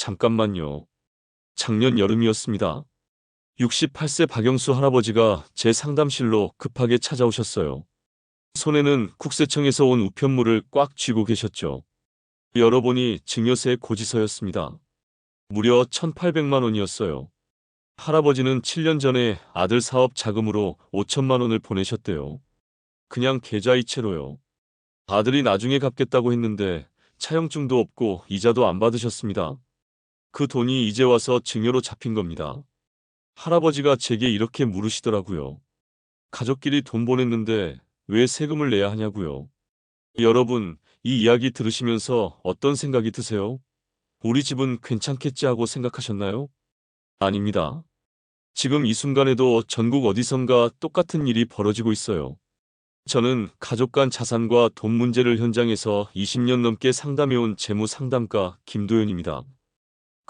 잠깐만요. 작년 여름이었습니다. 68세 박영수 할아버지가 제 상담실로 급하게 찾아오셨어요. 손에는 국세청에서 온 우편물을 꽉 쥐고 계셨죠. 열어보니 증여세 고지서였습니다. 무려 1,800만 원이었어요. 할아버지는 7년 전에 아들 사업 자금으로 5천만 원을 보내셨대요. 그냥 계좌이체로요. 아들이 나중에 갚겠다고 했는데 차용증도 없고 이자도 안 받으셨습니다. 그 돈이 이제 와서 증여로 잡힌 겁니다. 할아버지가 제게 이렇게 물으시더라고요. 가족끼리 돈 보냈는데 왜 세금을 내야 하냐고요. 여러분, 이 이야기 들으시면서 어떤 생각이 드세요? 우리 집은 괜찮겠지 하고 생각하셨나요? 아닙니다. 지금 이 순간에도 전국 어디선가 똑같은 일이 벌어지고 있어요. 저는 가족 간 자산과 돈 문제를 현장에서 20년 넘게 상담해온 재무 상담가 김도현입니다.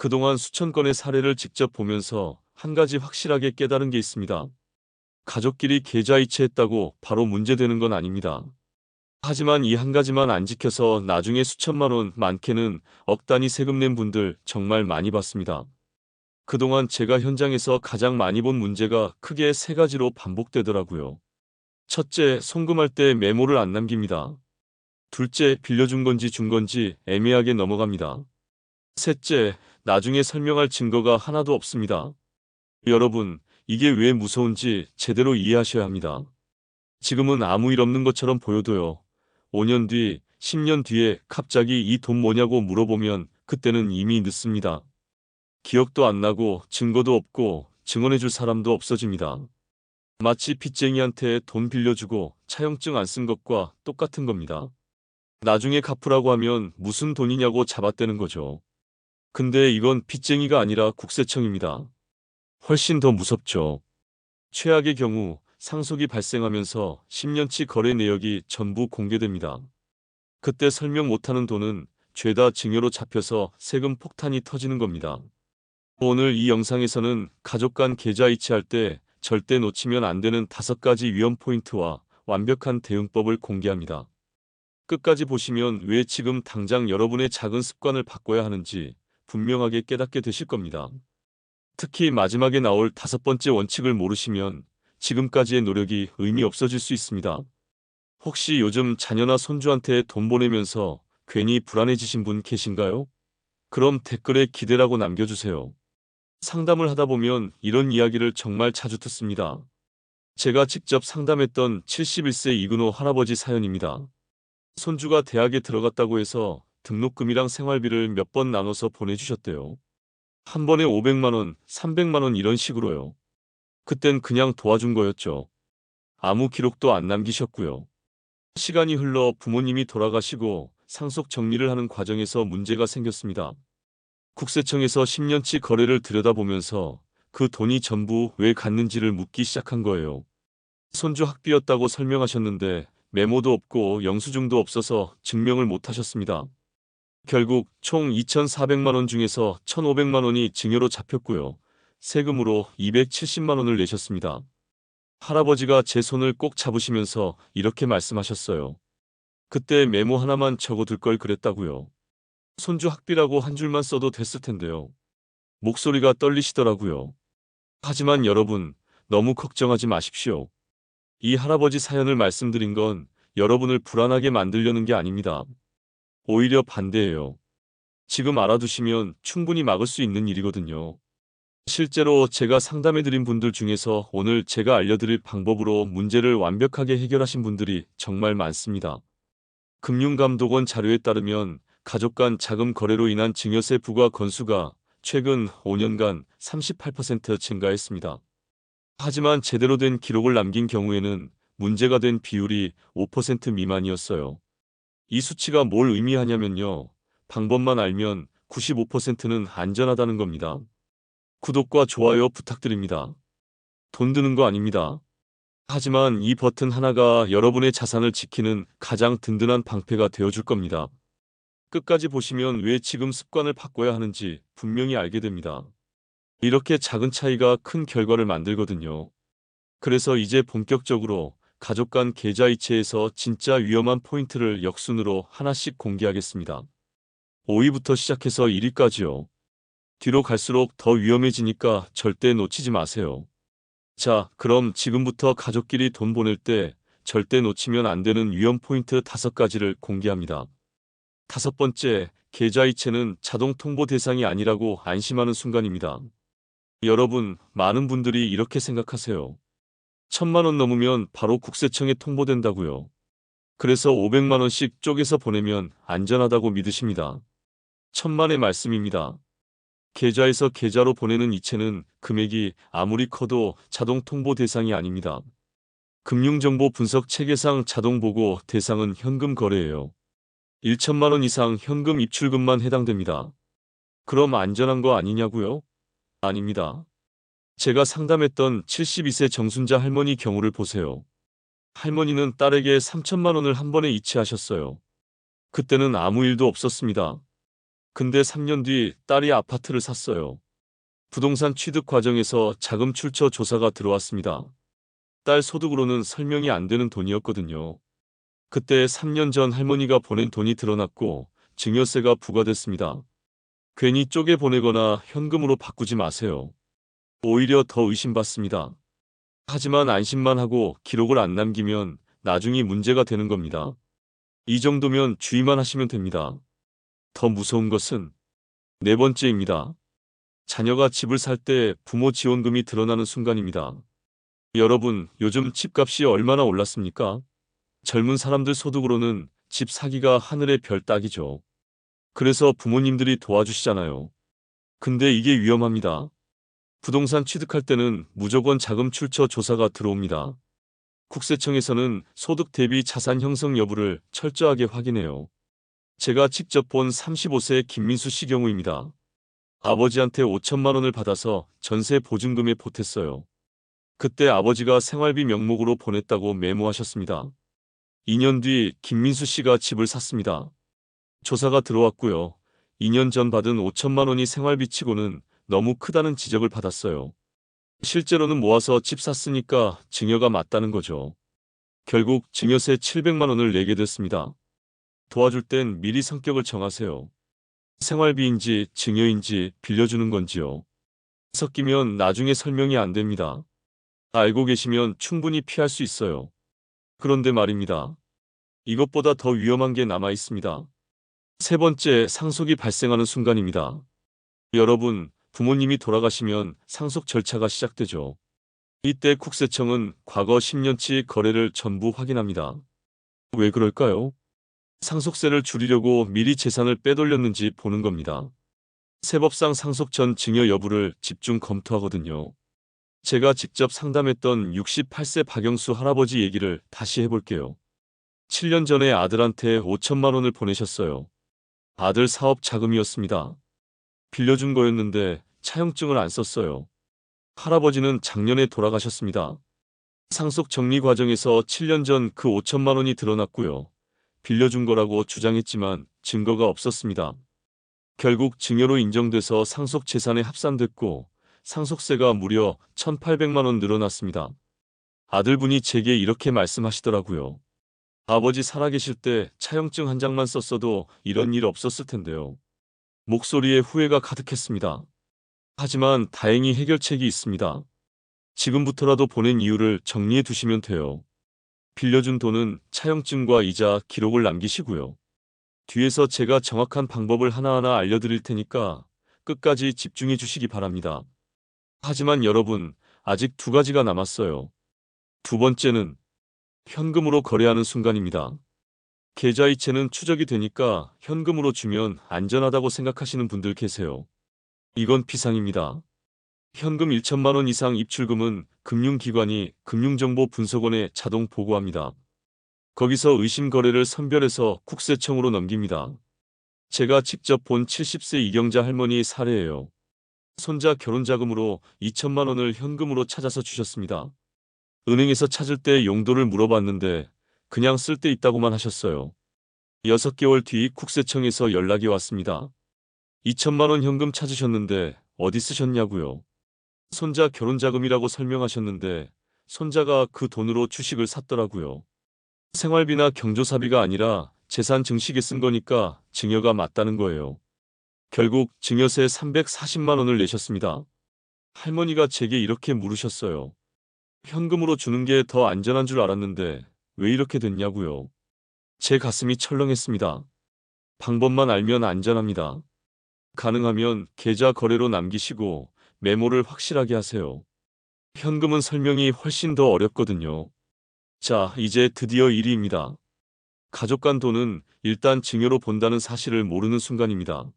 그동안 수천 건의 사례를 직접 보면서 한 가지 확실하게 깨달은 게 있습니다. 가족끼리 계좌이체했다고 바로 문제되는 건 아닙니다. 하지만 이 한 가지만 안 지켜서 나중에 수천만 원, 많게는 억 단위 세금 낸 분들 정말 많이 봤습니다. 그동안 제가 현장에서 가장 많이 본 문제가 크게 세 가지로 반복되더라고요. 첫째, 송금할 때 메모를 안 남깁니다. 둘째, 빌려준 건지 준 건지 애매하게 넘어갑니다. 셋째, 나중에 설명할 증거가 하나도 없습니다. 여러분, 이게 왜 무서운지 제대로 이해하셔야 합니다. 지금은 아무 일 없는 것처럼 보여도요. 5년 뒤, 10년 뒤에 갑자기 이 돈 뭐냐고 물어보면 그때는 이미 늦습니다. 기억도 안 나고 증거도 없고 증언해줄 사람도 없어집니다. 마치 빚쟁이한테 돈 빌려주고 차용증 안 쓴 것과 똑같은 겁니다. 나중에 갚으라고 하면 무슨 돈이냐고 잡아떼는 거죠. 근데 이건 빚쟁이가 아니라 국세청입니다. 훨씬 더 무섭죠. 최악의 경우 상속이 발생하면서 10년치 거래 내역이 전부 공개됩니다. 그때 설명 못하는 돈은 죄다 증여로 잡혀서 세금 폭탄이 터지는 겁니다. 오늘 이 영상에서는 가족 간 계좌 이체할 때 절대 놓치면 안 되는 다섯 가지 위험 포인트와 완벽한 대응법을 공개합니다. 끝까지 보시면 왜 지금 당장 여러분의 작은 습관을 바꿔야 하는지 분명하게 깨닫게 되실 겁니다. 특히 마지막에 나올 다섯 번째 원칙을 모르시면 지금까지의 노력이 의미 없어질 수 있습니다. 혹시 요즘 자녀나 손주한테 돈 보내면서 괜히 불안해지신 분 계신가요? 그럼 댓글에 기대라고 남겨주세요. 상담을 하다 보면 이런 이야기를 정말 자주 듣습니다. 제가 직접 상담했던 71세 이근호 할아버지 사연입니다. 손주가 대학에 들어갔다고 해서 등록금이랑 생활비를 몇 번 나눠서 보내주셨대요. 한 번에 500만원, 300만원 이런 식으로요. 그땐 그냥 도와준 거였죠. 아무 기록도 안 남기셨고요. 시간이 흘러 부모님이 돌아가시고 상속 정리를 하는 과정에서 문제가 생겼습니다. 국세청에서 10년치 거래를 들여다보면서 그 돈이 전부 왜 갔는지를 묻기 시작한 거예요. 손주 학비였다고 설명하셨는데 메모도 없고 영수증도 없어서 증명을 못 하셨습니다. 결국 총 2,400만 원 중에서 1,500만 원이 증여로 잡혔고요. 세금으로 270만 원을 내셨습니다. 할아버지가 제 손을 꼭 잡으시면서 이렇게 말씀하셨어요. 그때 메모 하나만 적어둘 걸 그랬다고요. 손주 학비라고 한 줄만 써도 됐을 텐데요. 목소리가 떨리시더라고요. 하지만 여러분, 너무 걱정하지 마십시오. 이 할아버지 사연을 말씀드린 건 여러분을 불안하게 만들려는 게 아닙니다. 오히려 반대예요. 지금 알아두시면 충분히 막을 수 있는 일이거든요. 실제로 제가 상담해드린 분들 중에서 오늘 제가 알려드릴 방법으로 문제를 완벽하게 해결하신 분들이 정말 많습니다. 금융감독원 자료에 따르면 가족 간 자금 거래로 인한 증여세 부과 건수가 최근 5년간 38% 증가했습니다. 하지만 제대로 된 기록을 남긴 경우에는 문제가 된 비율이 5% 미만이었어요. 이 수치가 뭘 의미하냐면요. 방법만 알면 95%는 안전하다는 겁니다. 구독과 좋아요 부탁드립니다. 돈 드는 거 아닙니다. 하지만 이 버튼 하나가 여러분의 자산을 지키는 가장 든든한 방패가 되어줄 겁니다. 끝까지 보시면 왜 지금 습관을 바꿔야 하는지 분명히 알게 됩니다. 이렇게 작은 차이가 큰 결과를 만들거든요. 그래서 이제 본격적으로 가족 간 계좌 이체에서 진짜 위험한 포인트를 역순으로 하나씩 공개하겠습니다. 5위부터 시작해서 1위까지요. 뒤로 갈수록 더 위험해지니까 절대 놓치지 마세요. 자, 그럼 지금부터 가족끼리 돈 보낼 때 절대 놓치면 안 되는 위험 포인트 다섯 가지를 공개합니다. 다섯 번째, 계좌이체는 자동 통보 대상이 아니라고 안심하는 순간입니다. 여러분, 많은 분들이 이렇게 생각하세요. 천만 원 넘으면 바로 국세청에 통보된다고요. 그래서 500만 원씩 쪼개서 보내면 안전하다고 믿으십니다. 천만의 말씀입니다. 계좌에서 계좌로 보내는 이체는 금액이 아무리 커도 자동 통보 대상이 아닙니다. 금융정보 분석 체계상 자동 보고 대상은 현금 거래예요. 1천만 원 이상 현금 입출금만 해당됩니다. 그럼 안전한 거 아니냐고요? 아닙니다. 제가 상담했던 72세 정순자 할머니 경우를 보세요. 할머니는 딸에게 3천만 원을 한 번에 이체하셨어요. 그때는 아무 일도 없었습니다. 근데 3년 뒤 딸이 아파트를 샀어요. 부동산 취득 과정에서 자금 출처 조사가 들어왔습니다. 딸 소득으로는 설명이 안 되는 돈이었거든요. 그때 3년 전 할머니가 보낸 돈이 드러났고 증여세가 부과됐습니다. 괜히 쪼개 보내거나 현금으로 바꾸지 마세요. 오히려 더 의심받습니다. 하지만 안심만 하고 기록을 안 남기면 나중이 문제가 되는 겁니다. 이 정도면 주의만 하시면 됩니다. 더 무서운 것은 네 번째입니다. 자녀가 집을 살 때 부모 지원금이 드러나는 순간입니다. 여러분, 요즘 집값이 얼마나 올랐습니까? 젊은 사람들 소득으로는 집 사기가 하늘의 별 따기죠. 그래서 부모님들이 도와주시잖아요. 근데 이게 위험합니다. 부동산 취득할 때는 무조건 자금 출처 조사가 들어옵니다. 국세청에서는 소득 대비 자산 형성 여부를 철저하게 확인해요. 제가 직접 본 35세 김민수 씨 경우입니다. 아버지한테 5천만 원을 받아서 전세 보증금에 보탰어요. 그때 아버지가 생활비 명목으로 보냈다고 메모하셨습니다. 2년 뒤 김민수 씨가 집을 샀습니다. 조사가 들어왔고요. 2년 전 받은 5천만 원이 생활비 치고는 너무 크다는 지적을 받았어요. 실제로는 모아서 집 샀으니까 증여가 맞다는 거죠. 결국 증여세 700만 원을 내게 됐습니다. 도와줄 땐 미리 성격을 정하세요. 생활비인지 증여인지 빌려주는 건지요. 섞이면 나중에 설명이 안 됩니다. 알고 계시면 충분히 피할 수 있어요. 그런데 말입니다. 이것보다 더 위험한 게 남아 있습니다. 세 번째, 상속이 발생하는 순간입니다. 여러분, 부모님이 돌아가시면 상속 절차가 시작되죠. 이때 국세청은 과거 10년치 거래를 전부 확인합니다. 왜 그럴까요? 상속세를 줄이려고 미리 재산을 빼돌렸는지 보는 겁니다. 세법상 상속 전 증여 여부를 집중 검토하거든요. 제가 직접 상담했던 68세 박영수 할아버지 얘기를 다시 해볼게요. 7년 전에 아들한테 5천만 원을 보내셨어요. 아들 사업 자금이었습니다. 빌려준 거였는데 차용증을 안 썼어요. 할아버지는 작년에 돌아가셨습니다. 상속 정리 과정에서 7년 전 그 5천만 원이 드러났고요. 빌려준 거라고 주장했지만 증거가 없었습니다. 결국 증여로 인정돼서 상속 재산에 합산됐고 상속세가 무려 1,800만 원 늘어났습니다. 아들분이 제게 이렇게 말씀하시더라고요. 아버지 살아계실 때 차용증 한 장만 썼어도 이런 일 없었을 텐데요. 목소리에 후회가 가득했습니다. 하지만 다행히 해결책이 있습니다. 지금부터라도 보낸 이유를 정리해 두시면 돼요. 빌려준 돈은 차용증과 이자 기록을 남기시고요. 뒤에서 제가 정확한 방법을 하나하나 알려드릴 테니까 끝까지 집중해 주시기 바랍니다. 하지만 여러분, 아직 두 가지가 남았어요. 두 번째는 현금으로 거래하는 순간입니다. 계좌이체는 추적이 되니까 현금으로 주면 안전하다고 생각하시는 분들 계세요. 이건 비상입니다. 현금 1천만 원 이상 입출금은 금융기관이 금융정보 분석원에 자동 보고합니다. 거기서 의심 거래를 선별해서 국세청으로 넘깁니다. 제가 직접 본 70세 이경자 할머니 사례예요. 손자 결혼 자금으로 2천만 원을 현금으로 찾아서 주셨습니다. 은행에서 찾을 때 용도를 물어봤는데 그냥 쓸데 있다고만 하셨어요. 6개월 뒤 국세청에서 연락이 왔습니다. 2천만 원 현금 찾으셨는데 어디 쓰셨냐고요. 손자 결혼 자금이라고 설명하셨는데 손자가 그 돈으로 주식을 샀더라고요. 생활비나 경조사비가 아니라 재산 증식에 쓴 거니까 증여가 맞다는 거예요. 결국 증여세 340만 원을 내셨습니다. 할머니가 제게 이렇게 물으셨어요. 현금으로 주는 게 더 안전한 줄 알았는데 왜 이렇게 됐냐고요. 제 가슴이 철렁했습니다. 방법만 알면 안전합니다. 가능하면 계좌 거래로 남기시고 메모를 확실하게 하세요. 현금은 설명이 훨씬 더 어렵거든요. 자, 이제 드디어 1위입니다. 가족 간 돈은 일단 증여로 본다는 사실을 모르는 순간입니다.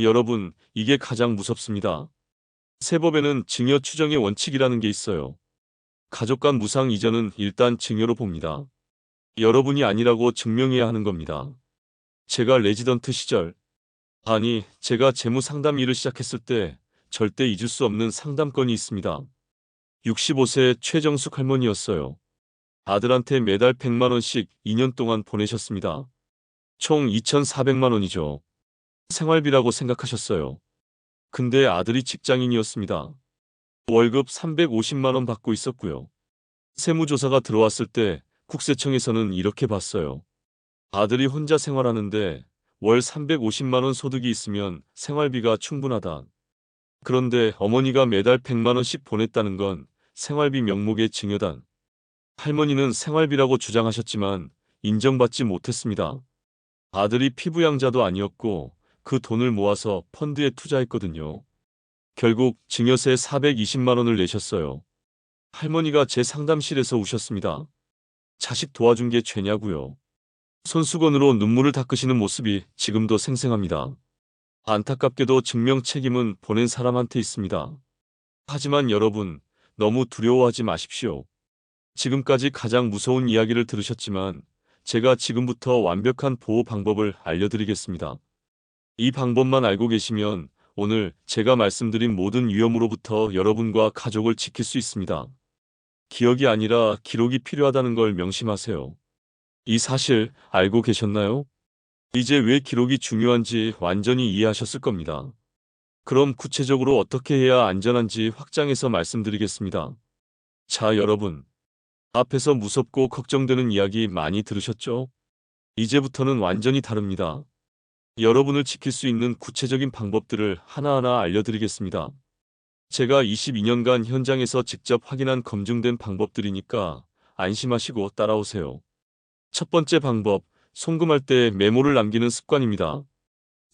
여러분, 이게 가장 무섭습니다. 세법에는 증여 추정의 원칙이라는 게 있어요. 가족 간 무상 이전은 일단 증여로 봅니다. 여러분이 아니라고 증명해야 하는 겁니다. 제가 레지던트 시절, 아니, 제가 재무 상담 일을 시작했을 때 절대 잊을 수 없는 상담건이 있습니다. 65세 최정숙 할머니였어요. 아들한테 매달 100만 원씩 2년 동안 보내셨습니다. 총 2,400만 원이죠. 생활비라고 생각하셨어요. 근데 아들이 직장인이었습니다. 월급 350만 원 받고 있었고요. 세무조사가 들어왔을 때 국세청에서는 이렇게 봤어요. 아들이 혼자 생활하는데 월 350만 원 소득이 있으면 생활비가 충분하다. 그런데 어머니가 매달 100만 원씩 보냈다는 건 생활비 명목의 증여단. 할머니는 생활비라고 주장하셨지만 인정받지 못했습니다. 아들이 피부양자도 아니었고 그 돈을 모아서 펀드에 투자했거든요. 결국 증여세 420만 원을 내셨어요. 할머니가 제 상담실에서 우셨습니다. 자식 도와준 게 죄냐고요. 손수건으로 눈물을 닦으시는 모습이 지금도 생생합니다. 안타깝게도 증명 책임은 보낸 사람한테 있습니다. 하지만 여러분, 너무 두려워하지 마십시오. 지금까지 가장 무서운 이야기를 들으셨지만 제가 지금부터 완벽한 보호 방법을 알려드리겠습니다. 이 방법만 알고 계시면 오늘 제가 말씀드린 모든 위험으로부터 여러분과 가족을 지킬 수 있습니다. 기억이 아니라 기록이 필요하다는 걸 명심하세요. 이 사실 알고 계셨나요? 이제 왜 기록이 중요한지 완전히 이해하셨을 겁니다. 그럼 구체적으로 어떻게 해야 안전한지 확장해서 말씀드리겠습니다. 자, 여러분. 앞에서 무섭고 걱정되는 이야기 많이 들으셨죠? 이제부터는 완전히 다릅니다. 여러분을 지킬 수 있는 구체적인 방법들을 하나하나 알려드리겠습니다. 제가 22년간 현장에서 직접 확인한 검증된 방법들이니까 안심하시고 따라오세요. 첫 번째 방법, 송금할 때 메모를 남기는 습관입니다.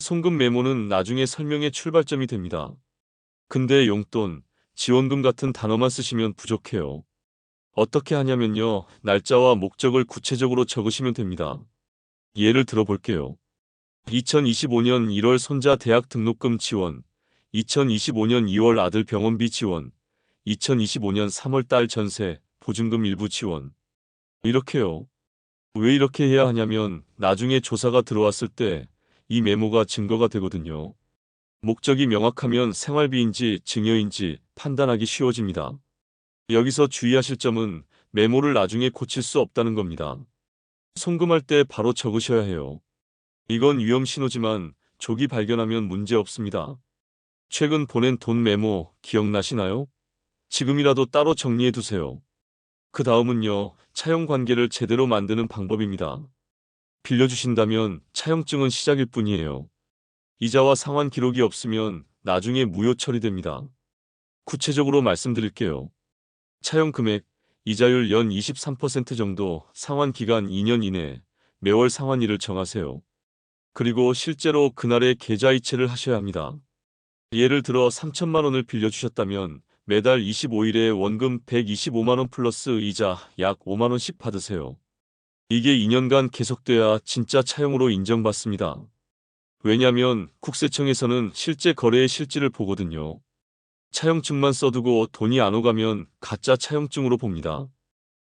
송금 메모는 나중에 설명의 출발점이 됩니다. 근데 용돈, 지원금 같은 단어만 쓰시면 부족해요. 어떻게 하냐면요. 날짜와 목적을 구체적으로 적으시면 됩니다. 예를 들어 볼게요. 2025년 1월 손자 대학 등록금 지원, 2025년 2월 아들 병원비 지원, 2025년 3월 딸 전세, 보증금 일부 지원. 이렇게요. 왜 이렇게 해야 하냐면 나중에 조사가 들어왔을 때 이 메모가 증거가 되거든요. 목적이 명확하면 생활비인지 증여인지 판단하기 쉬워집니다. 여기서 주의하실 점은 메모를 나중에 고칠 수 없다는 겁니다. 송금할 때 바로 적으셔야 해요. 이건 위험 신호지만 조기 발견하면 문제 없습니다. 최근 보낸 돈 메모 기억나시나요? 지금이라도 따로 정리해 두세요. 그 다음은요, 차용 관계를 제대로 만드는 방법입니다. 빌려주신다면 차용증은 시작일 뿐이에요. 이자와 상환 기록이 없으면 나중에 무효 처리됩니다. 구체적으로 말씀드릴게요. 차용 금액, 이자율 연 23% 정도, 상환 기간 2년 이내, 매월 상환일을 정하세요. 그리고 실제로 그날의 계좌 이체를 하셔야 합니다. 예를 들어 3천만 원을 빌려주셨다면 매달 25일에 원금 125만 원 플러스 이자 약 5만 원씩 받으세요. 이게 2년간 계속돼야 진짜 차용으로 인정받습니다. 왜냐면 국세청에서는 실제 거래의 실질을 보거든요. 차용증만 써두고 돈이 안 오가면 가짜 차용증으로 봅니다.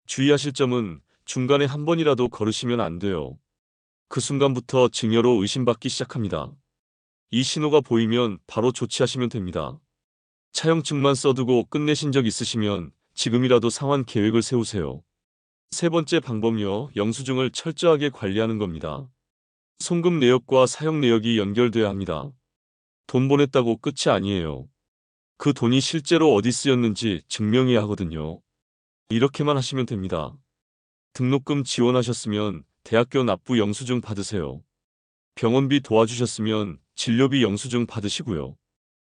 주의하실 점은 중간에 한 번이라도 걸으시면 안 돼요. 그 순간부터 증여로 의심받기 시작합니다. 이 신호가 보이면 바로 조치하시면 됩니다. 차용증만 써두고 끝내신 적 있으시면 지금이라도 상환 계획을 세우세요. 세 번째 방법요, 영수증을 철저하게 관리하는 겁니다. 송금 내역과 사용 내역이 연결돼야 합니다. 돈 보냈다고 끝이 아니에요. 그 돈이 실제로 어디 쓰였는지 증명해야 하거든요. 이렇게만 하시면 됩니다. 등록금 지원하셨으면 대학교 납부 영수증 받으세요. 병원비 도와주셨으면 진료비 영수증 받으시고요.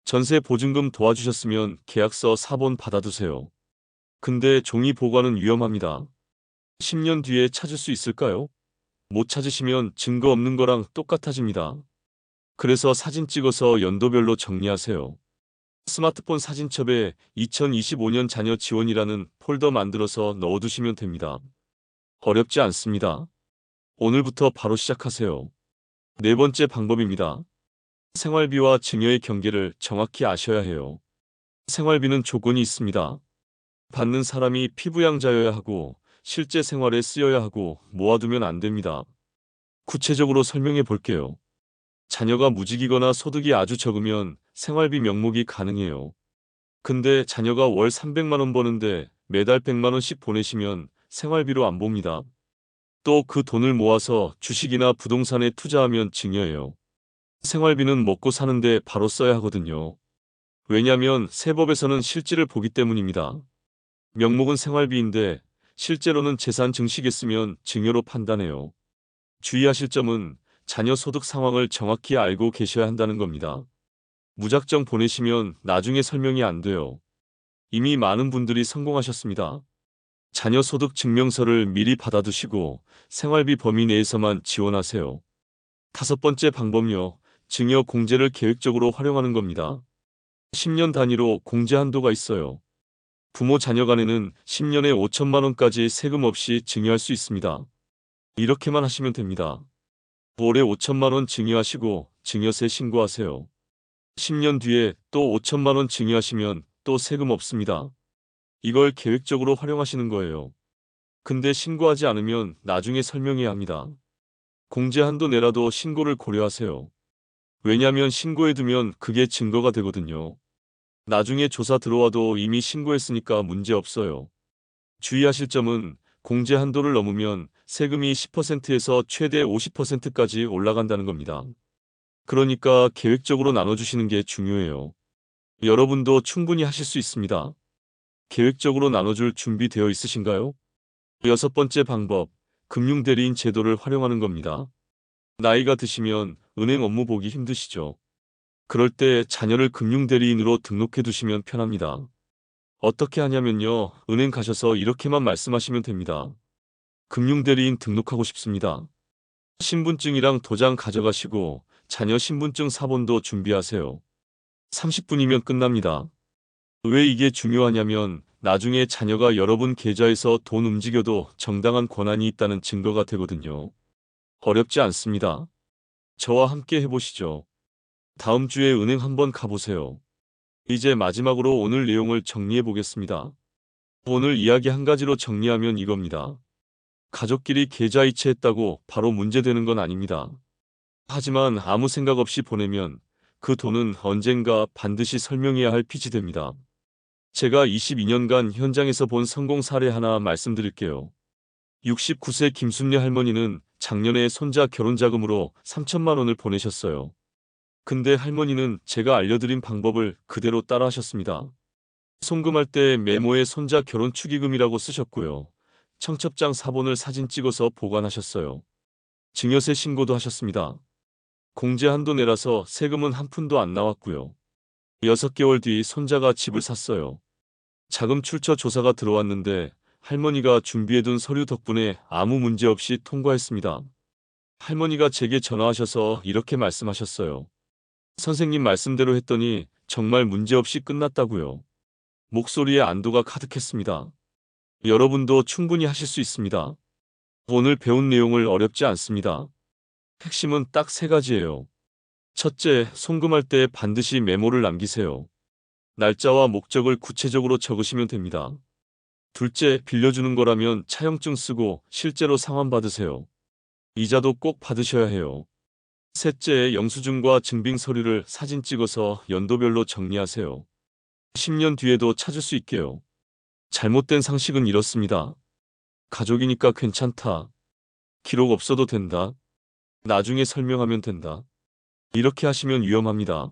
전세 보증금 도와주셨으면 계약서 사본 받아두세요. 근데 종이 보관은 위험합니다. 10년 뒤에 찾을 수 있을까요? 못 찾으시면 증거 없는 거랑 똑같아집니다. 그래서 사진 찍어서 연도별로 정리하세요. 스마트폰 사진첩에 2025년 자녀 지원이라는 폴더 만들어서 넣어두시면 됩니다. 어렵지 않습니다. 오늘부터 바로 시작하세요. 네 번째 방법입니다. 생활비와 증여의 경계를 정확히 아셔야 해요. 생활비는 조건이 있습니다. 받는 사람이 피부양자여야 하고 실제 생활에 쓰여야 하고 모아두면 안 됩니다. 구체적으로 설명해 볼게요. 자녀가 무직이거나 소득이 아주 적으면 생활비 명목이 가능해요. 근데 자녀가 월 300만 원 버는데 매달 100만 원씩 보내시면 생활비로 안 봅니다. 또 그 돈을 모아서 주식이나 부동산에 투자하면 증여해요. 생활비는 먹고 사는데 바로 써야 하거든요. 왜냐면 세법에서는 실질을 보기 때문입니다. 명목은 생활비인데 실제로는 재산 증식에 쓰면 증여로 판단해요. 주의하실 점은 자녀 소득 상황을 정확히 알고 계셔야 한다는 겁니다. 무작정 보내시면 나중에 설명이 안 돼요. 이미 많은 분들이 성공하셨습니다. 자녀 소득 증명서를 미리 받아두시고 생활비 범위 내에서만 지원하세요. 다섯 번째 방법요. 증여 공제를 계획적으로 활용하는 겁니다. 10년 단위로 공제 한도가 있어요. 부모 자녀 간에는 10년에 5천만 원까지 세금 없이 증여할 수 있습니다. 이렇게만 하시면 됩니다. 올해 5천만 원 증여하시고 증여세 신고하세요. 10년 뒤에 또 5천만 원 증여하시면 또 세금 없습니다. 이걸 계획적으로 활용하시는 거예요. 근데 신고하지 않으면 나중에 설명해야 합니다. 공제 한도 내라도 신고를 고려하세요. 왜냐면 신고해두면 그게 증거가 되거든요. 나중에 조사 들어와도 이미 신고했으니까 문제 없어요. 주의하실 점은 공제 한도를 넘으면 세금이 10%에서 최대 50%까지 올라간다는 겁니다. 그러니까 계획적으로 나눠주시는 게 중요해요. 여러분도 충분히 하실 수 있습니다. 계획적으로 나눠줄 준비되어 있으신가요? 여섯 번째 방법, 금융대리인 제도를 활용하는 겁니다. 나이가 드시면 은행 업무 보기 힘드시죠? 그럴 때 자녀를 금융대리인으로 등록해 두시면 편합니다. 어떻게 하냐면요. 은행 가셔서 이렇게만 말씀하시면 됩니다. 금융대리인 등록하고 싶습니다. 신분증이랑 도장 가져가시고 자녀 신분증 사본도 준비하세요. 30분이면 끝납니다. 왜 이게 중요하냐면 나중에 자녀가 여러분 계좌에서 돈 움직여도 정당한 권한이 있다는 증거가 되거든요. 어렵지 않습니다. 저와 함께 해보시죠. 다음 주에 은행 한번 가보세요. 이제 마지막으로 오늘 내용을 정리해 보겠습니다. 오늘 이야기 한 가지로 정리하면 이겁니다. 가족끼리 계좌 이체했다고 바로 문제되는 건 아닙니다. 하지만 아무 생각 없이 보내면 그 돈은 언젠가 반드시 설명해야 할 빚이 됩니다. 제가 22년간 현장에서 본 성공 사례 하나 말씀드릴게요. 69세 김순례 할머니는 작년에 손자 결혼 자금으로 3천만 원을 보내셨어요. 근데 할머니는 제가 알려드린 방법을 그대로 따라 하셨습니다. 송금할 때 메모에 손자 결혼 축의금이라고 쓰셨고요. 청첩장 사본을 사진 찍어서 보관하셨어요. 증여세 신고도 하셨습니다. 공제 한도 내라서 세금은 한 푼도 안 나왔고요. 6개월 뒤 손자가 집을 샀어요. 자금 출처 조사가 들어왔는데 할머니가 준비해둔 서류 덕분에 아무 문제 없이 통과했습니다. 할머니가 제게 전화하셔서 이렇게 말씀하셨어요. 선생님 말씀대로 했더니 정말 문제없이 끝났다고요. 목소리에 안도가 가득했습니다. 여러분도 충분히 하실 수 있습니다. 오늘 배운 내용을 어렵지 않습니다. 핵심은 딱 세 가지예요. 첫째, 송금할 때 반드시 메모를 남기세요. 날짜와 목적을 구체적으로 적으시면 됩니다. 둘째, 빌려주는 거라면 차용증 쓰고 실제로 상환 받으세요. 이자도 꼭 받으셔야 해요. 셋째, 영수증과 증빙 서류를 사진 찍어서 연도별로 정리하세요. 10년 뒤에도 찾을 수 있게요. 잘못된 상식은 이렇습니다. 가족이니까 괜찮다. 기록 없어도 된다. 나중에 설명하면 된다. 이렇게 하시면 위험합니다.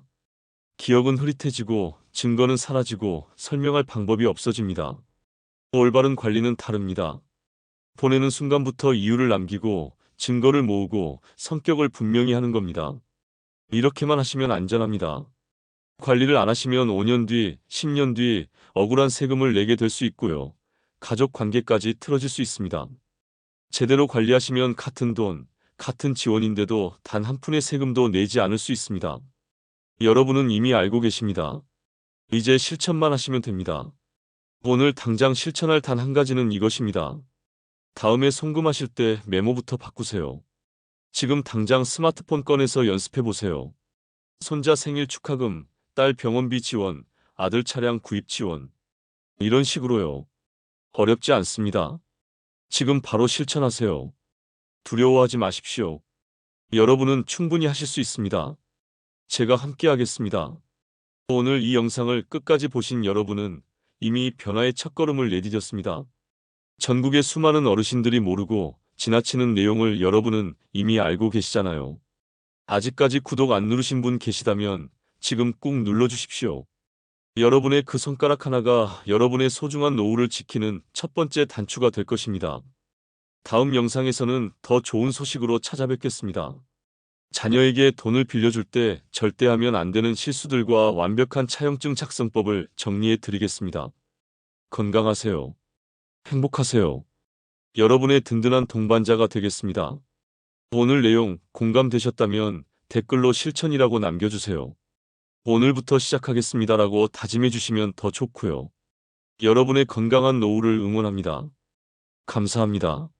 기억은 흐릿해지고 증거는 사라지고 설명할 방법이 없어집니다. 올바른 관리는 다릅니다. 보내는 순간부터 이유를 남기고 증거를 모으고 성격을 분명히 하는 겁니다. 이렇게만 하시면 안전합니다. 관리를 안 하시면 5년 뒤, 10년 뒤 억울한 세금을 내게 될 수 있고요. 가족 관계까지 틀어질 수 있습니다. 제대로 관리하시면 같은 돈, 같은 지원인데도 단 한 푼의 세금도 내지 않을 수 있습니다. 여러분은 이미 알고 계십니다. 이제 실천만 하시면 됩니다. 오늘 당장 실천할 단 한 가지는 이것입니다. 다음에 송금하실 때 메모부터 바꾸세요. 지금 당장 스마트폰 꺼내서 연습해 보세요. 손자 생일 축하금, 딸 병원비 지원, 아들 차량 구입 지원. 이런 식으로요. 어렵지 않습니다. 지금 바로 실천하세요. 두려워하지 마십시오. 여러분은 충분히 하실 수 있습니다. 제가 함께 하겠습니다. 오늘 이 영상을 끝까지 보신 여러분은 이미 변화의 첫걸음을 내디뎠습니다. 전국의 수많은 어르신들이 모르고 지나치는 내용을 여러분은 이미 알고 계시잖아요. 아직까지 구독 안 누르신 분 계시다면 지금 꾹 눌러주십시오. 여러분의 그 손가락 하나가 여러분의 소중한 노후를 지키는 첫 번째 단추가 될 것입니다. 다음 영상에서는 더 좋은 소식으로 찾아뵙겠습니다. 자녀에게 돈을 빌려줄 때 절대 하면 안 되는 실수들과 완벽한 차용증 작성법을 정리해 드리겠습니다. 건강하세요. 행복하세요. 여러분의 든든한 동반자가 되겠습니다. 오늘 내용 공감되셨다면 댓글로 실천이라고 남겨주세요. 오늘부터 시작하겠습니다라고 다짐해 주시면 더 좋고요. 여러분의 건강한 노후를 응원합니다. 감사합니다.